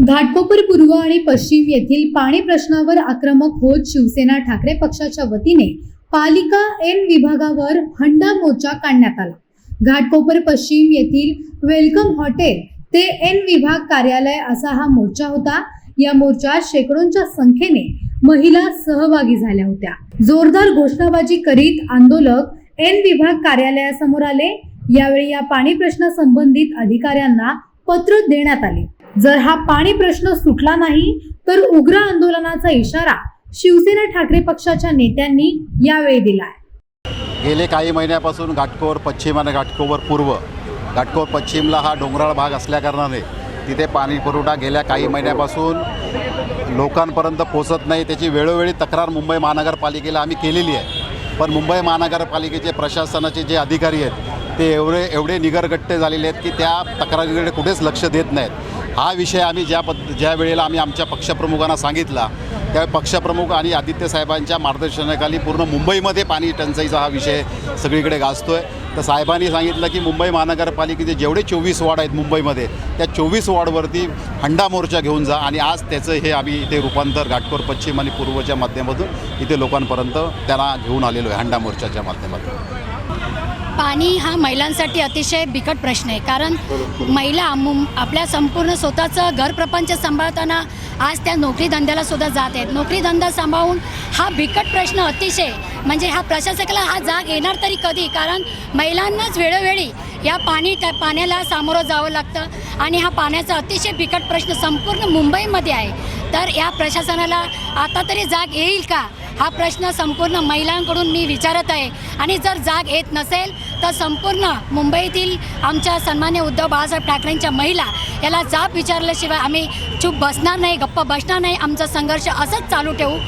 घाटकोपर पूर्व आणि पश्चिम येथील पाणी प्रश्नावर आक्रमक होत शिवसेना ठाकरे पक्षाच्या वतीने पालिका एन विभागावर हंडा मोर्चा काढण्यात आला. घाटकोपर पश्चिम येथील वेलकम हॉटेल ते एन विभाग कार्यालय असा हा मोर्चा होता. या मोर्चात शेकडोंच्या संख्येने महिला सहभागी झाल्या होत्या. जोरदार घोषणाबाजी करीत आंदोलक एन विभाग कार्यालयासमोर आले. यावेळी या पाणी प्रश्नासंबंधित अधिकाऱ्यांना पत्र देण्यात आले. जर हा पाणी प्रश्न सुटला नाही तर उग्र आंदोलनाचा इशारा शिवसेना ठाकरे पक्षाच्या नेत्यांनी यावेळी दिलाय. गेले काही महिन्यापासून घाटकोर पश्चिम आणि घाटकोवर पूर्व. घाटकोर पश्चिमला हा डोंगराळ भाग असल्याकारणाने तिथे पाणी पुरवठा गेल्या काही महिन्यापासून लोकांपर्यंत पोचत नाही. त्याची वेळोवेळी तक्रार मुंबई महानगरपालिकेला आम्ही केलेली आहे. पण मुंबई महानगरपालिकेचे प्रशासनाचे जे अधिकारी आहेत ते एवढे एवढे निगरगट्टे झालेले आहेत की त्या तक्रारीकडे कुठेच लक्ष देत नाहीत. हा विषय आम्ही ज्या पद्ध ज्या वेळेला आम्ही आमच्या पक्षप्रमुखांना सांगितला त्या पक्षप्रमुख आणि आदित्य साहेबांच्या मार्गदर्शनाखाली पूर्ण मुंबईमध्ये पाणी टंचाईचा हा विषय सगळीकडे गाजतो आहे तर साहेबांनी सांगितलं की मुंबई महानगरपालिकेचे जेवढे चोवीस वॉर्ड आहेत मुंबईमध्ये त्या चोवीस वॉर्डवरती हंडा मोर्चा घेऊन जा आणि आज त्याचं हे आम्ही इथे रूपांतर घाटकोर पश्चिम आणि पूर्वच्या माध्यमातून इथे लोकांपर्यंत त्याला घेऊन आलेलो आहे हंडा मोर्चाच्या माध्यमातून. पाणी हा महिलांसाठी अतिशय बिकट प्रश्न आहे कारण महिला मुं आपल्या संपूर्ण स्वतःचं घरप्रपंच सांभाळताना आज त्या नोकरी धंद्याला सुद्धा जात आहेत. नोकरी धंदा सांभाळून हा बिकट प्रश्न अतिशय. म्हणजे हा प्रशासकाला हा जाग येणार तरी कधी? कारण महिलांनाच वेळोवेळी या पाणी त्या पाण्याला सामोरं जावं लागतं. आणि हा पाण्याचा अतिशय बिकट प्रश्न संपूर्ण मुंबईमध्ये आहे. तर या प्रशासनाला आता तरी जाग येईल का? हा प्रश्न संपूर्ण महिलांकडून मी विचारत आहे. आणि जर जाग येत नसेल तर संपूर्ण मुंबईतील आमच्या सन्मान्य उद्धव बाळासाहेब ठाकरेंच्या महिला याला जाब विचारल्याशिवाय आम्ही चूप बसणार नाही गप्प बसणार नाही. आमचा संघर्ष असंच चालू ठेवू.